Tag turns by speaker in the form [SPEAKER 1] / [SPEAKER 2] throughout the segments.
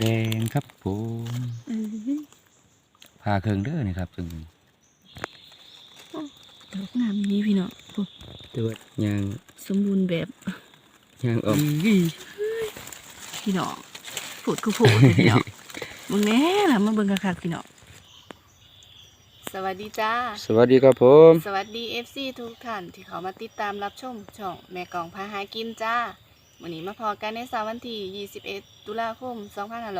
[SPEAKER 1] แดงครับผม
[SPEAKER 2] เอ้ย
[SPEAKER 1] พาเครื่องเด้อนี่ครับซึ่ง
[SPEAKER 2] ดอกงามนี้พี่น้องปุ๊บ
[SPEAKER 1] ตัวายาง
[SPEAKER 2] สมบูรณ์แบบ
[SPEAKER 1] ยางออก
[SPEAKER 2] พี่น้องผูดก็ผูดพี่น้องเบิ่งแน่ล่ะมาเบิ่งคักๆพี่น้องสวัสดีจ้า
[SPEAKER 1] สวัสดีครับผม
[SPEAKER 2] สวัสดี FC ทุกท่านที่เขามาติดตามรับชมช่องแม่กองพาหากินจ้า วันนี้มาพอกันในเสาร์วันที่ 21 ตุลาคม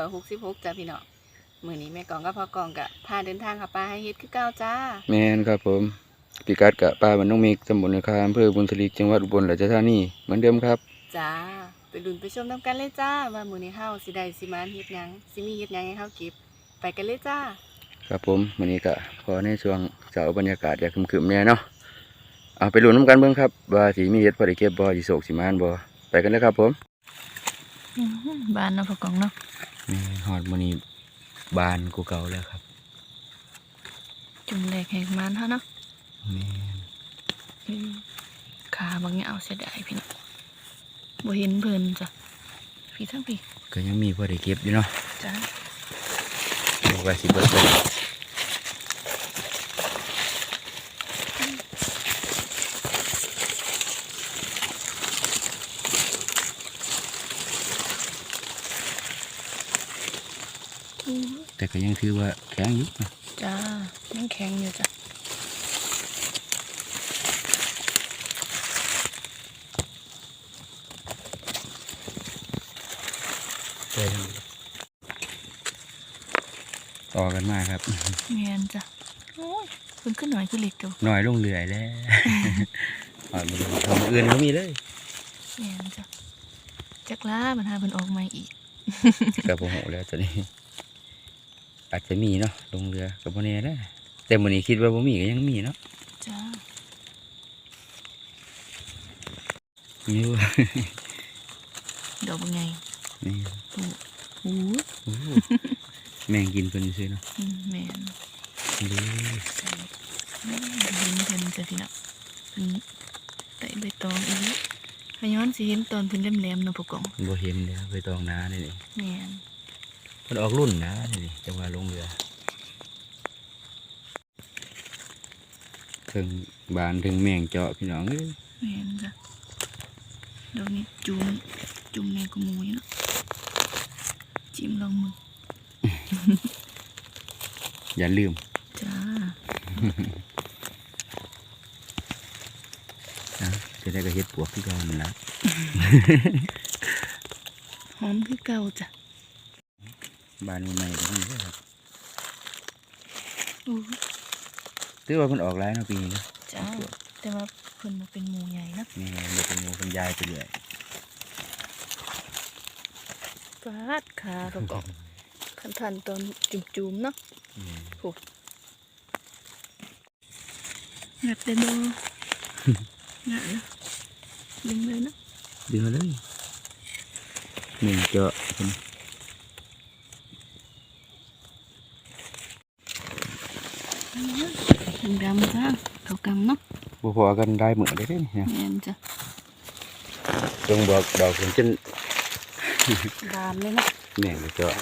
[SPEAKER 2] 2566จ้าพี่น้องมื้อนี้แม่กองกับพ่อกองกะพาเดินทางขับปลาให้เฮ็ดคือเก้าจ้า
[SPEAKER 1] แมนครับผมพิกัดกับป้าบ้านน้องเมกตำบลนาคาอำเภอบุญทลีจังหวัดอุบลราชธานีเหมือนเดิมครับ
[SPEAKER 2] จ้า ไปลุ้นไปชมน้ำกันเลยจ้า ว่ามื้อนี้เฮาสิได้สิมานเฮ็ดหยังสิมีเฮ็ดหยังให้เฮาเก็บ ไปกันเลยจ้า
[SPEAKER 1] ครับผมวันนี้ก็พอในช่วงเช้าบรรยากาศอยากครึมๆเนี่ยเนาะเอาไปลุ้นน้ำกันเบิ่งครับว่าสีมีเฮ็ดพอได้เก็บบ่สิโศกสิมานบ่ ไปกันเลยครับผม
[SPEAKER 2] บ้านเนาะพ่อกองเนาะ
[SPEAKER 1] นี่ฮอดมื้อนี้บานกูเก่าแล้วครับ
[SPEAKER 2] จุ่มแรกแหกมันเฮาเนาะ
[SPEAKER 1] แม่น
[SPEAKER 2] ขาบางอย่างเอาเสียดายพี่น้องบ่เห็นเพิ่นจ้ะพี่ทั้งพี่
[SPEAKER 1] ก็ยังมีพอได้เก็บอยู่เนาะ
[SPEAKER 2] จ้า
[SPEAKER 1] บอกว่าสิเบิดเบิดแต่ ก็ยังถือว่าแข็งอยู่นะ
[SPEAKER 2] จ้ายังแข็งอยู่จ้ะ
[SPEAKER 1] แต่ต่อกันมาครับ
[SPEAKER 2] แม่นจ้ะโอ้ยเพิ่นขึ้นหน่อยคือเล็กจ้ะ
[SPEAKER 1] หน่อยลงเรื่อยแล้วอ่ามันทำอื่นก็มีเลย
[SPEAKER 2] แม่นจ้ะจักล้ามันหาเพิ่นออกมาอีก
[SPEAKER 1] กับโมโหแล้วตอนนี้ อาจจะมีเนาะลงเรือกับโมเน่ได้อแต่มื้อนี้คิดว่าบ่มีก็ยังมีเนาะ
[SPEAKER 2] จ้า
[SPEAKER 1] มีว่า
[SPEAKER 2] ดอกบ่ไง
[SPEAKER 1] นี่
[SPEAKER 2] โอ้โห
[SPEAKER 1] โอ้โหแมงกินเพิ่นซื้อเนาะ
[SPEAKER 2] อืมแม่น
[SPEAKER 1] ดู
[SPEAKER 2] ใส่อืมเห็นเพิ่นจ้ะพี่น้องเพิ่นไต่ใบตองอีกพย้อนสิเห็นตอนเพิ่นแหลมๆเนาะพ่อกอง
[SPEAKER 1] บ่เห็นเด้อไปตองน้านี่นี่
[SPEAKER 2] แม่น
[SPEAKER 1] มันออกรุ่นนะนี่นี่จังหวะลงเรือถึงบานถึงแมงเจาะพี่น้องเอ้ย
[SPEAKER 2] แม่นจ้ะดอกนี้จุ่มจุ่มแม่กว่าหมูอยู่เนาะจิ้มลองมือ
[SPEAKER 1] อย่าลืม
[SPEAKER 2] จ้า
[SPEAKER 1] นะจะได้กระเฮ็ดปวกที่ก่อนนั่นละ
[SPEAKER 2] หอมคือเก่าจ้ะ
[SPEAKER 1] บานใหม่ๆก็มีเด้อครับ
[SPEAKER 2] โอ้ย
[SPEAKER 1] ถือว่ามันออกหลายเนาะปีนี้เนาะ
[SPEAKER 2] จ้าแต่ว่าเพิ่นมาเป็นหมูใหญ่เนาะ
[SPEAKER 1] นี่มันเป็นงูเป็นยายไปเรื่อย
[SPEAKER 2] ฟาดขาประกอบคันทันตอนจุ่มๆเนาะ
[SPEAKER 1] อืม
[SPEAKER 2] งัดได้บ่งัดนะดึงเลยเนาะ
[SPEAKER 1] ดึงมาเลยแมงเจาะเพิ่น
[SPEAKER 2] ดึงดำ จ้าเขากำเนาะ
[SPEAKER 1] บ่พอกันได้เหมือนได้เด้อเนี่ย
[SPEAKER 2] แม่นจ้ะ
[SPEAKER 1] จงบอกดอกเพิ่นจน
[SPEAKER 2] บานเลยเนาะ
[SPEAKER 1] แมงเจาะ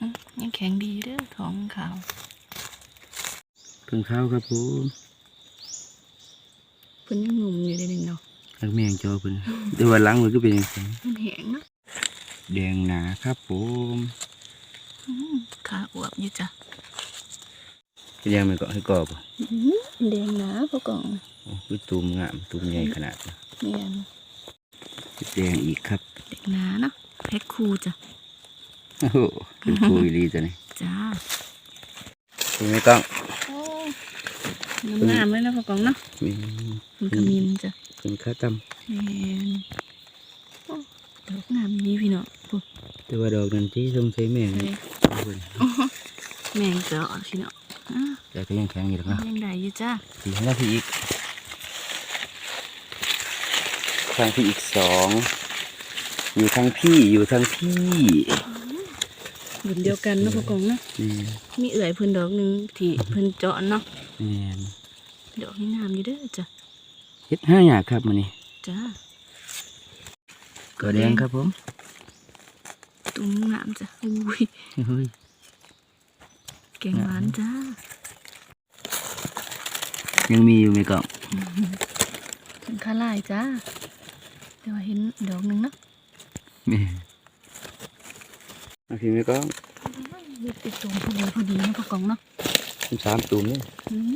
[SPEAKER 2] อื้อยังแข็งดีเด้อท้องขาว
[SPEAKER 1] เพิ่งเข้าครับผม
[SPEAKER 2] เพิ่นยังหนุ่มอยู่เด้อเนาะ
[SPEAKER 1] ทั้งแมงเจาะเพิ่นแต่ว่าหลังมันก็เป็นจังซี่
[SPEAKER 2] มันแห้งเนาะ
[SPEAKER 1] แดงหนาครับผม
[SPEAKER 2] อื้อขาอวบอยู่จ้ะ
[SPEAKER 1] เป็นยังมันก็ให้กรอบอะ
[SPEAKER 2] อื้อแดงหนาพอกล่อง
[SPEAKER 1] โอ้คือตูมงามตูมใหญ่ขนาดนี้
[SPEAKER 2] แม่น
[SPEAKER 1] แดงอีกครับ
[SPEAKER 2] แดงหนาเนาะแพ็คคู่จ้ะ
[SPEAKER 1] โอ้โหเป็นคุยดีจังนี่
[SPEAKER 2] จ้า
[SPEAKER 1] คุณไม่ต้อง
[SPEAKER 2] โอ้งามๆเลยนะพอกล่องเนาะ
[SPEAKER 1] มี
[SPEAKER 2] คุณขมินจ้ะ
[SPEAKER 1] เป็นข้าต
[SPEAKER 2] แม่นโอ้ดอกงามนี้พี่เนาะปุ๊บำ
[SPEAKER 1] แต่ว่าดอกนั้นที่ทรงใช้แมง
[SPEAKER 2] เล
[SPEAKER 1] นี่
[SPEAKER 2] ย
[SPEAKER 1] เพิ่น
[SPEAKER 2] แมงเจาะพี่เนาะอะ
[SPEAKER 1] แต่ก็ยังแข็งอยู่หรอกเนาะ
[SPEAKER 2] ยังได้อยู่จ้า
[SPEAKER 1] ทีให้ได้ที่อีกทางที่อีกสองอยู่ทางพี่อยู่ทางพี่
[SPEAKER 2] เหมือนเดียวกันเนาะพอกล่องเนาะ
[SPEAKER 1] นี่
[SPEAKER 2] มีเอื่อยเพิ่นดอกหนึงที่เพิ่นเจาะเนาะ
[SPEAKER 1] แม่น
[SPEAKER 2] ดอกนี้งามอยู่เด้อจ้ะ
[SPEAKER 1] เฮ็ดห้าอย่างครับมันนี่
[SPEAKER 2] จ้า
[SPEAKER 1] ก็แดงครับผม
[SPEAKER 2] ตุ้มน้ำจ้ะอุ้ย
[SPEAKER 1] เฮ้ย
[SPEAKER 2] แกงหวานจ้า
[SPEAKER 1] ยังมีอยู่ไหมกล่อง
[SPEAKER 2] เป็นข้าลายจ้าเดี๋ยวเห็นดอกหนึ่งเนาะ
[SPEAKER 1] มีเอาพี่ไหมกล่อง
[SPEAKER 2] เด็ดติดตรงพอดีพอดีนะพ่อกองเนาะ
[SPEAKER 1] สามตุ่มนี่
[SPEAKER 2] อืม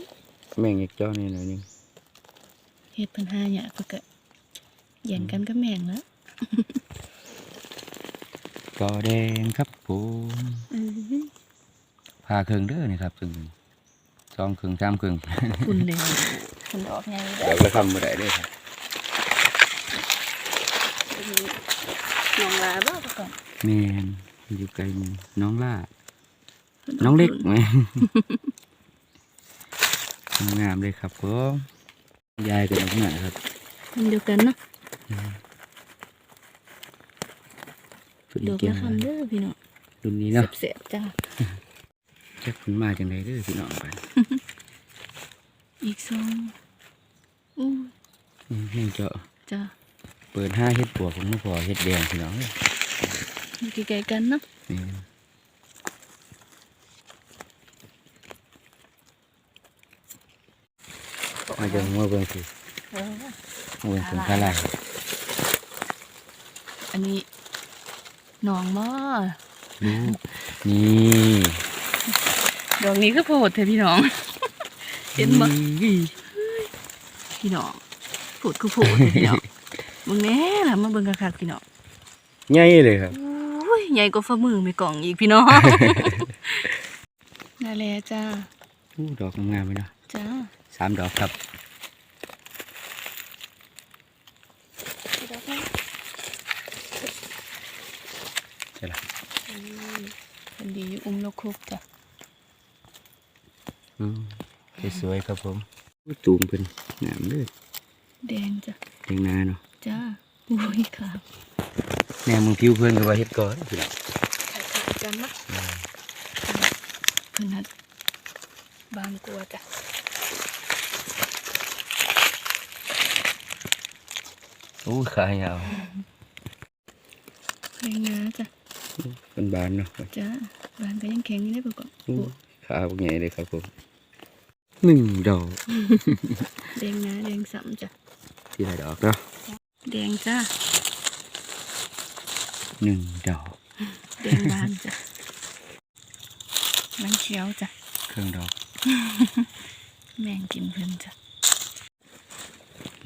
[SPEAKER 1] แม่งอีกเจ้านี่หน่อยหนึง
[SPEAKER 2] เฮ็ดปัญหาเนี่ยก็กะแย่งกันก็แม่งแล้ว
[SPEAKER 1] กอแดงครับผม
[SPEAKER 2] เออ
[SPEAKER 1] พาเครื่องเด้อนี่ครับเครื่องหนึ่งสองเครื่องสามเครื่อง
[SPEAKER 2] คุณเลยคุณออกไง
[SPEAKER 1] เดี๋ยวก็ทำมาได้เลยครับ
[SPEAKER 2] น้องลาบ้าพ่อกอง
[SPEAKER 1] แมนอยู่ไกลหมู่น้องล่าน้องเล็กไหมงามเลยครับผมยายกับน้องหน่อยครับ
[SPEAKER 2] มันเดียวกันเนาะ
[SPEAKER 1] รุ่น
[SPEAKER 2] ด
[SPEAKER 1] นี้
[SPEAKER 2] อก
[SPEAKER 1] เก่ง
[SPEAKER 2] ละคำเด้อพี่น้อง
[SPEAKER 1] รุ่นนี้เนาะ
[SPEAKER 2] เสียบๆจ้า
[SPEAKER 1] แจ็คคุณมาจังไดเด้อพี่น้องกัน
[SPEAKER 2] อีกสองอู้
[SPEAKER 1] อืมนี่เจาะ
[SPEAKER 2] จ้า
[SPEAKER 1] เปิดห้าเฮ็ดปวกของลูกพ่อเฮ็ดแดงพี่น้องเอ้ย
[SPEAKER 2] อยู่ใกล้ๆกันเนาะ
[SPEAKER 1] นี่มาจังมาเบิ่งสิ
[SPEAKER 2] เออ
[SPEAKER 1] มาเบิ่งถึงคาลาย
[SPEAKER 2] อันนี้หนองบ่
[SPEAKER 1] ลูกนี่
[SPEAKER 2] ดอกนี้ก็โพดเถอะพี่น้อง เห็นบ่
[SPEAKER 1] นี่
[SPEAKER 2] พี่น้องโพดก็โพดเถอะพี่น้องมึงแน่ล่ะมาเบิ่งคักๆพี่น้อง
[SPEAKER 1] ใหญ่เลยครับ
[SPEAKER 2] โอ้ยใหญ่กว่าฝ่ามือไม่กล่องอีกพี่น้องน่าแลจ้า
[SPEAKER 1] อู้ดอกงามๆเลยเนาะ
[SPEAKER 2] จ้า
[SPEAKER 1] สามดอกครับใช่ละ
[SPEAKER 2] เป็นดีอยู่อุ้มนกคุกจ้ะ
[SPEAKER 1] อืม สวยๆครับผมอู้ตูมเป็นงามเลย
[SPEAKER 2] แดงจ้ะ
[SPEAKER 1] แดงนาเนาะ
[SPEAKER 2] จ้าอุ้ยครับ
[SPEAKER 1] แนวมึงผิวเพื่อนก็ว่าเฮ็ดก่อนพี่น้อง
[SPEAKER 2] ขัดกันนะเพิ่นนัดบางกลัวจ้ะ
[SPEAKER 1] อู้ขายาว
[SPEAKER 2] แรงงาจ้ะ
[SPEAKER 1] เป็นบานเนาะ
[SPEAKER 2] จ้าบางก็ยังแข็งอยู่ได้ปะก่อน
[SPEAKER 1] อู้ ขาพวกใหญ่เลยครับผมหนึ่งดอก
[SPEAKER 2] แดงงาแดงสัมจ้ะ
[SPEAKER 1] ที่ไหนดอกเนาะ
[SPEAKER 2] แดงจ้า
[SPEAKER 1] หนึ่งดอก
[SPEAKER 2] แดงบานจ้ะมันเขียวจ้ะ
[SPEAKER 1] เครื่องดอก
[SPEAKER 2] แมงกินเพิ่นจ้ะ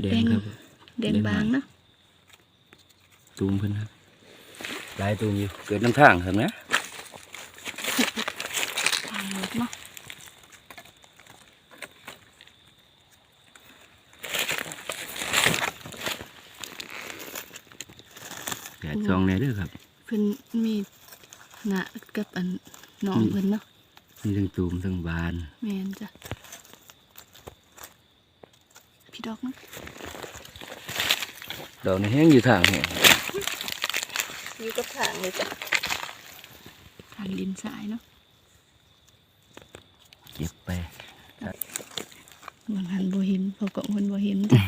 [SPEAKER 1] แดงครับ
[SPEAKER 2] แดงบางเนาะ
[SPEAKER 1] ตูมเพิ่นครับหลายตูมอยู่เกิดน้ำทางครับนะ
[SPEAKER 2] ทา งรถเนาะ
[SPEAKER 1] แดดซองแน่เด้อครับ
[SPEAKER 2] เพิ่นมีหนะกับอันน้อง
[SPEAKER 1] อืม
[SPEAKER 2] เพิ่นเนาะ
[SPEAKER 1] มีทั้งตูมทั้งบาน
[SPEAKER 2] แมนจ้ะ พี่ดอกเนาะ
[SPEAKER 1] ดอกในแห้งอยู่ทางแห้ง
[SPEAKER 2] อยู่กับทางเลยจ้ะทางดินทรายเนาะ
[SPEAKER 1] เก็บไป
[SPEAKER 2] บางหันบ่เห็นพอก็คนบ่เห็นจ้ะ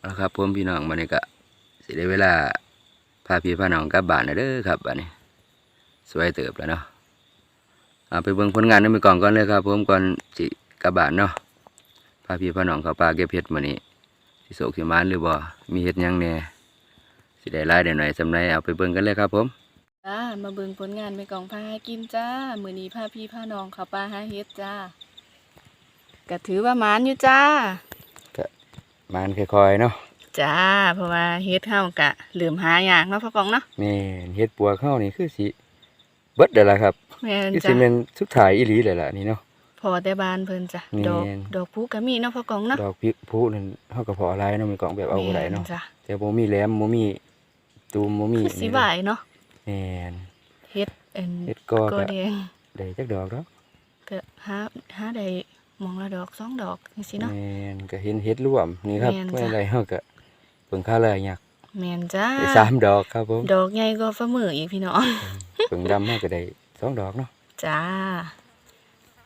[SPEAKER 1] เอาละครับผมพี่น้องบันนี้ก็สิได้เวลาพาพี่พาน้องกลับบ้านแล้วเด้อครับบัดนี้ สวยเติบแล้วเนาะเอาไปเบิ่งผลงานในมือกล่องก่อนเลยครับผมก่อนสิกลับบ้านเนาะพาพี่พาน้องเข้าป่าเก็บเห็ดมื้อนี้สิโศกสิมานหรือบ่มีเห็ดหยังแหน่สิได้หลายได้หน่อยสำไรเอาไปเบิ่งกันเลยครับผม
[SPEAKER 2] จ้ามาเบิ่งผลงานไปกองพาหากินจ้ามื้อนี้พาพี่พาน้องเข้าป่าหาเฮ็ดจ้าก็ถือว่าหมานอยู่จ้า
[SPEAKER 1] มานค่อยๆเนาะ
[SPEAKER 2] จ้า เพราะว่าเฮ็ดเฮากะลืมหายากเนาะพ่อกองเนาะ
[SPEAKER 1] แม่นเห็ดปัวเข้านี่คือสิเบิดเด้อล่ะครับ
[SPEAKER 2] แม่น
[SPEAKER 1] คือ
[SPEAKER 2] จ้ะ
[SPEAKER 1] สิเป็นสุดท้ายอีหลีเลยล่ะนี่เนาะ
[SPEAKER 2] พอแต่บ้านเพิ่นจ้ะ
[SPEAKER 1] แม่น
[SPEAKER 2] ดอกดอกพุก็มีเนาะพ่อกองเนาะ
[SPEAKER 1] ดอกพิผู้นั่นเฮาก็พออะไรเนาะมีกล่องแบบเอาบ่ได้เนาะ
[SPEAKER 2] แม่จ้ะ
[SPEAKER 1] แต่บ่มีแหลมบ่มีตูมบ่มี
[SPEAKER 2] คือสิบายเนาะ
[SPEAKER 1] แม่น
[SPEAKER 2] เฮ็ดเอ็น
[SPEAKER 1] เฮ็ดกอ
[SPEAKER 2] ก็
[SPEAKER 1] ก็
[SPEAKER 2] แดง
[SPEAKER 1] ได้จักดอกแล้ว
[SPEAKER 2] ก็หาหาได้หมองละดอกสองดอกจังซี่เนาะ
[SPEAKER 1] แม่นก็เห็นเฮ็ดร่วมนี่ครับ
[SPEAKER 2] แม่น
[SPEAKER 1] เมื่
[SPEAKER 2] จ้ะ
[SPEAKER 1] อไรเฮาก็เพิ่งค่าเลยอยาก
[SPEAKER 2] แม่นจ้า
[SPEAKER 1] ได้สามดอกครับผม
[SPEAKER 2] ดอกใหญ่กว่าฝ่ามืออีกพี่น้อง
[SPEAKER 1] เพิ่งดำเฮาก็ได้สองดอกเนาะ
[SPEAKER 2] จ้า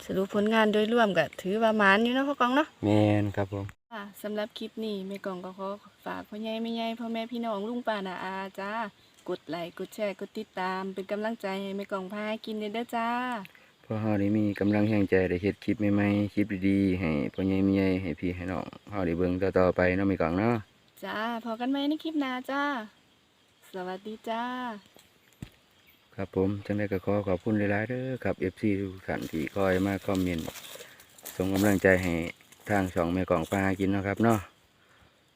[SPEAKER 2] สรุปผลงานโดยรวมก็ถือว่าหมานอยู่เนาะพ่อกองเนาะ
[SPEAKER 1] แม่นครับผม
[SPEAKER 2] ค่ะสำหรับคลิปนี้แม่กองก็ขอฝากพ่อใหญ่แม่ใหญ่พ่อแม่พี่น้องลุงป้านาอาจ้า กกดไลค์กดแชร์กดติดตาม เป็นกำลังใจให้แม่กองพาหากินเด้อจ้า
[SPEAKER 1] เพราะเฮาได้มีกำลังแห่งใจได้เฮ็ดคลิปใหม่ๆคลิปดีๆให้พ่อใหญ่แม่ใหญ่ให้พี่ให้น้องเฮาได้เบิ่งต่อๆไปเนาะแม่กองเนาะ
[SPEAKER 2] จ้าพอกันไหมในคลิปหน้าจ้า สวัสดีจ้า
[SPEAKER 1] ครับผมจังได้ก็ขอขอบคุณหลายๆเด้อครับ FC ทุกท่านที่คอยมาคอมเมนต์ส่งกำลังใจให้ทางช่องแม่กองปลาหากินเนาะครับเนาะ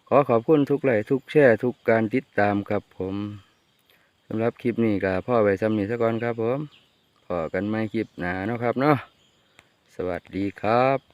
[SPEAKER 1] ขอขอบคุณทุกไลค์ทุกแชร์ทุกการติดตามครับผมสำหรับคลิปนี้ก็พ่อไว้ซ้ำนี้ซะก่อนครับผมพอกันไม่คลิปหนาเนาะครับเนาะสวัสดีครับ